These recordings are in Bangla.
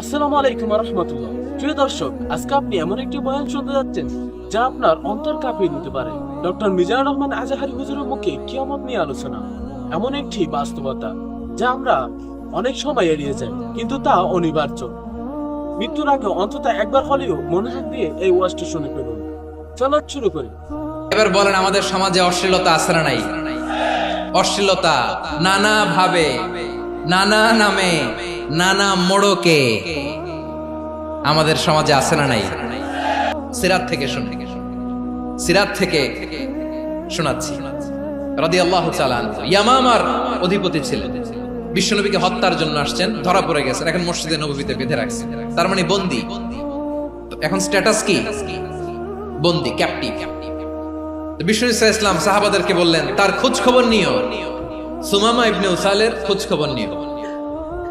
আসসালামু আলাইকুম প্রিয় দর্শক, আজকে আপনি এমন একটি বয়ান শুনতে যাচ্ছেন যা আপনার অন্তর কাঁপিয়ে দিতে পারে। ডক্টর মিজানুর রহমান আজাহারি হুজুরের মুখে কিয়ামত নিয়ে আলোচনা। এমন একটি বাস্তবতা যা আমরা অনেক সময় এড়িয়ে যাই, কিন্তু তা অনিবার্য। মৃত্যুর আগে অন্তত একবার হলেও মনোযোগ দিয়ে এই ওয়াজটি শুনে ফেলুন। চলো শুরু করি। এবার বলেন, আমাদের সমাজে অশ্লীলতা আছে না নাই? অশ্লীলতা নানা ভাবে নানা নামে নানা মোড়কে আমাদের সমাজে আছে না নাই? সিরাত থেকে শুনে। সিরাত থেকে শোনাচ্ছি। রাদি আল্লাহ ইয়ামামার অধিপতি ছিলেন। বিশ্বনবীকে হত্যার জন্য আসছেন, ধরা পড়ে গেছেন, এখন মসজিদে নবীতে বেঁধে রাখছেন। তার মানে বন্দি। এখন স্ট্যাটাস কি? বন্দি ক্যাপটিভ বিষ্ণু ইসা ইসলাম সাহাবাদেরকে বললেন, তার খোঁজ খবর নিও। সুমামা ইবনে উসালের খোঁজ খবর নিও।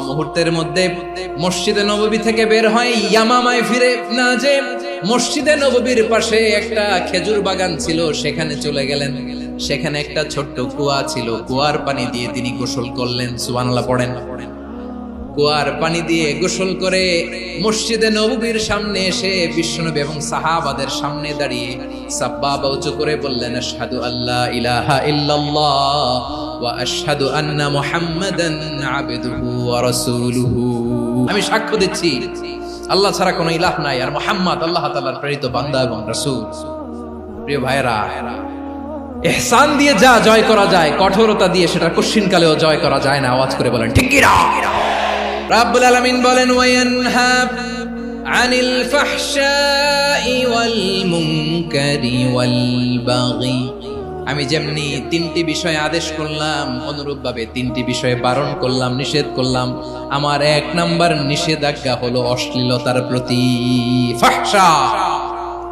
মুহূর্তের মধ্যে মসজিদে নববী থেকে বের হয়, ইয়ামামায় ফিরে না যে মসজিদে নববীর পাশে একটা খেজুর বাগান ছিল, সেখানে চলে গেলেন। সেখানে একটা ছোট্ট কুয়া ছিল, কুয়ার পানি দিয়ে তিনি গোসল করলেন। সুবহানাল্লাহ, পড়েন। কুয়ার পানি দিয়ে গোসল করে মসজিদে নবীর সামনে এসে বিশ্বনবী এবং সাহাবাদের সামনে দাঁড়িয়ে সাব্বাবা উঁচু করে বললেন, আশহাদু আল্লাহ ইলাহা ইল্লাল্লাহ ওয়া আশহাদু আন্না মুহাম্মাদান আবদুহু ওয়া রাসূলুহু। আমি সাক্ষ্য দিচ্ছি, আল্লাহ ছাড়া কোনো ইলাহ নাই আর মুহাম্মদ আল্লাহ তাআলার প্রেরিত বান্দা এবং রাসূল। প্রিয় ভাইরা এহসান দিয়ে যা জয় করা যায়, কঠোরতা দিয়ে সেটা কশিনকালেও জয় করা যায় না, আওয়াজ করে বলেন, ঠিক কিনা রাব্বুল আলামিন বলেন ওয়ায়ানহা আনিল ফাহশাই ওয়াল মুনকারি ওয়াল বাগি। আমি যেমনি তিনটি বিষয়ে আদেশ করলাম, অনুরূপভাবে তিনটি বিষয়ে বারণ করলাম, নিষেধ করলাম, আমার এক নাম্বার নিষেধাজ্ঞা হলো অশ্লীলতার প্রতি ফাহশা।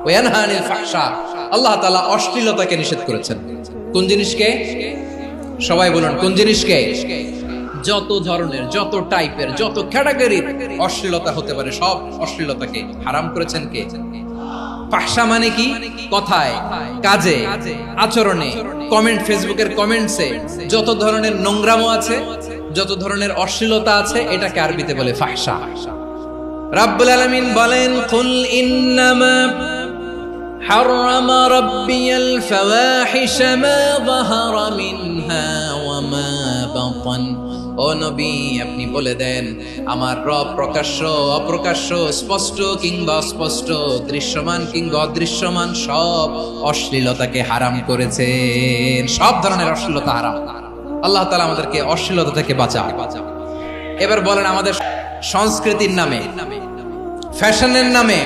ওয়ানহা আনিল ফাহশা। আল্লাহ তাআলা অশ্লীলতাকে নিষেধ করেছেন। কোন জিনিসকে? সবাই বলুন, কোন জিনিসকে? যত ধরনের যত টাইপের যত ক্যাটাগরির অশ্লীলতা হতে পারে সব অশ্লীলতাকে হারাম করেছেন কে পাশা মানে কি কথায় কাজে আচরণে কমেন্ট ফেসবুকের কমেন্টসে যত ধরনের নোংরামো আছে যত ধরনের অশ্লীলতা আছে এটাকে আরবিতে বলে ফাহসা রাব্বুল আলামিন বলেন কুল ইন্নামা حرم ربي الفواحش ما ظهر منها وما بطن ও নবী, আপনি বলে দেন, আমার রব প্রকাশ্য, অপ্রকাশ্য, স্পষ্ট কিংবা অস্পষ্ট, দৃশ্যমান কিংবা অদৃশ্যমান, সব অশ্লীলতাকে হারাম করেছেন। সব ধরনের অশ্লীলতা হারাম। আল্লাহ তালা আমাদেরকে অশ্লীলতা থেকে বাঁচাও এবার বলেন আমাদের সংস্কৃতির নামে, ফ্যাশনের নামে,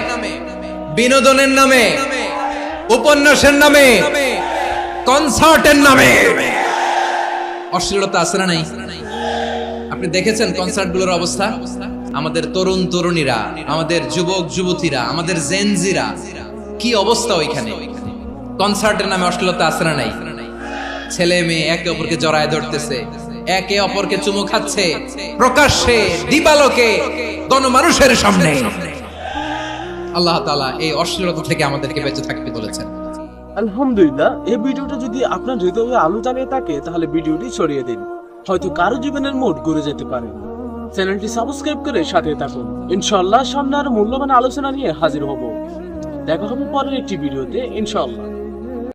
বিনোদনের নামে, উপন্যাসের নামে, কনসার্টের নামে। অশ্লীলতা আছে না নাই? আপনি দেখেছেন কনসার্টগুলোর অবস্থা? আমাদের তরুণ তরুণীরা আমাদের যুবক যুবতীরা আমাদের জেনজিরা কি অবস্থা ওইখানে? কনসার্টের নামে অশ্লীলতা আছে না নাই? ছেলে মেয়ে একে অপরকে জড়ায় ধরতেছে একে অপরকে চুমু খাচ্ছে প্রকাশ্যে দিবালোকে গণমানুষের সামনে। আল্লাহ তাআলা এই অশ্লীলতা থেকে আমাদেরকে বেঁচে থাকতে বলেছেন। আলহামদুলিল্লাহ এই ভিডিওটা যদি আপনার হৃদয়ে আলো জ্বালিয়ে থাকে তাহলে ভিডিওটি ছড়িয়ে দিন। হয়তো কারও জীবনের মোড ঘুরে যেতে পারে। চ্যানেলটি সাবস্ক্রাইব করে সাথে থাকুন। ইনশাল্লাহ সামনে আরও মূল্যবান আলোচনা নিয়ে হাজির হব। দেখা হবে পরের একটি ভিডিওতে, ইনশাআল্লাহ।